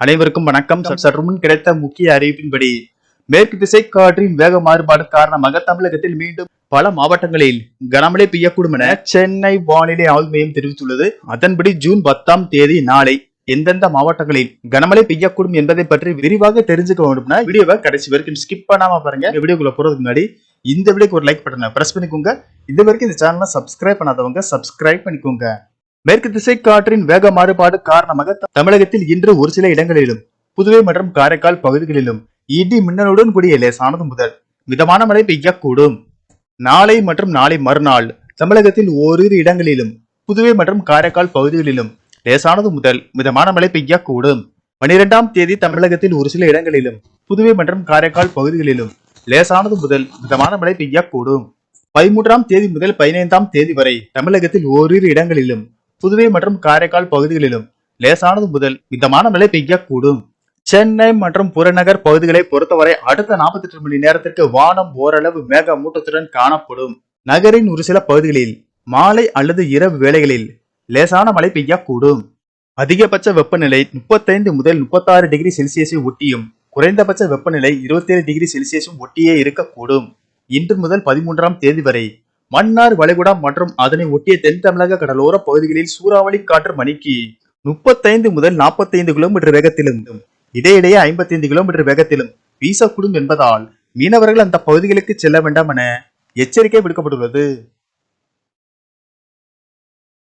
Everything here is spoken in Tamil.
அனைவருக்கும் வணக்கம். சற்று முன் கிடைத்த முக்கிய அறிவிப்பின்படி மேற்கு திசை காற்றின் வேக மாறுபாடு காரணமாக தமிழகத்தில் மீண்டும் பல மாவட்டங்களில் கனமழை பெய்யக்கூடும் என சென்னை வானிலை ஆய்வு மையம் தெரிவித்துள்ளது. அதன்படி ஜூன் பத்தாம் தேதி நாளை எந்தெந்த மாவட்டங்களில் கனமழை பெய்யக்கூடும் என்பதை பற்றி விரிவாக தெரிஞ்சுக்க வேண்டும்னா வீடியோவை கடைசி வரைக்கும் ஸ்கிப் பண்ணாம பாருங்க. வீடியோக்குள்ள போறதுக்கு முன்னாடி இந்த வீடியோக்கு ஒரு லைக் பட்டனை பிரஸ் பண்ணிக்கோங்க. இது வரைக்கும் இந்த சேனலை சப்ஸ்கிரைப் பண்ணாதவங்க சப்ஸ்கிரைப் பண்ணிக்கோங்க. மேற்கு திசை காற்றின் வேக மாறுபாடு காரணமாக தமிழகத்தில் இன்று ஒரு சில இடங்களிலும் புதுவை மற்றும் காரைக்கால் பகுதிகளிலும் இடி மின்னலுடன் கூடிய லேசானது முதல் மிதமான மழை பெய்யக்கூடும். நாளை மற்றும் நாளை மறுநாள் தமிழகத்தில் ஓரிரு இடங்களிலும் புதுவை மற்றும் காரைக்கால் பகுதிகளிலும் லேசானது முதல் மிதமான மழை பெய்யக்கூடும். பனிரெண்டாம் தேதி தமிழகத்தில் ஒரு சில இடங்களிலும் புதுவை மற்றும் காரைக்கால் பகுதிகளிலும் லேசானது முதல் மிதமான மழை பெய்யக்கூடும். பதிமூன்றாம் தேதி முதல் பதினைந்தாம் தேதி வரை தமிழகத்தில் ஓரிரு இடங்களிலும் புதுவை மற்றும் காரைக்கால் பகுதிகளிலும் லேசானது முதல் மிதமான மழை பெய்யக்கூடும். சென்னை மற்றும் புறநகர் பகுதிகளை பொறுத்தவரை அடுத்த 48 மணி நேரத்திற்கு வானம் ஓரளவு மேக மூட்டத்துடன் காணப்படும். நகரின் ஒரு சில பகுதிகளில் மாலை அல்லது இரவு வேளைகளில் லேசான மழை பெய்யக்கூடும். அதிகபட்ச வெப்பநிலை 35 முதல் 36 டிகிரி செல்சியஸை ஒட்டியும் குறைந்தபட்ச வெப்பநிலை 27 டிகிரி செல்சியஸும் ஒட்டியே இருக்கக்கூடும். இன்று முதல் பதிமூன்றாம் தேதி வரை மன்னார் வளைகுடா மற்றும் அதனை ஒட்டிய தென் தமிழக கடலோர பகுதிகளில் சூறாவளி காற்று மணிக்கு முப்பத்தைந்து முதல் 45 கிலோமீட்டர் வேகத்திலும் இடையிடையே 55 கிலோமீட்டர் வேகத்திலும் வீசக்கூடும் என்பதால் மீனவர்கள் அந்த பகுதிகளுக்கு செல்ல வேண்டாம் என எச்சரிக்கை விடுக்கப்பட்டுள்ளது.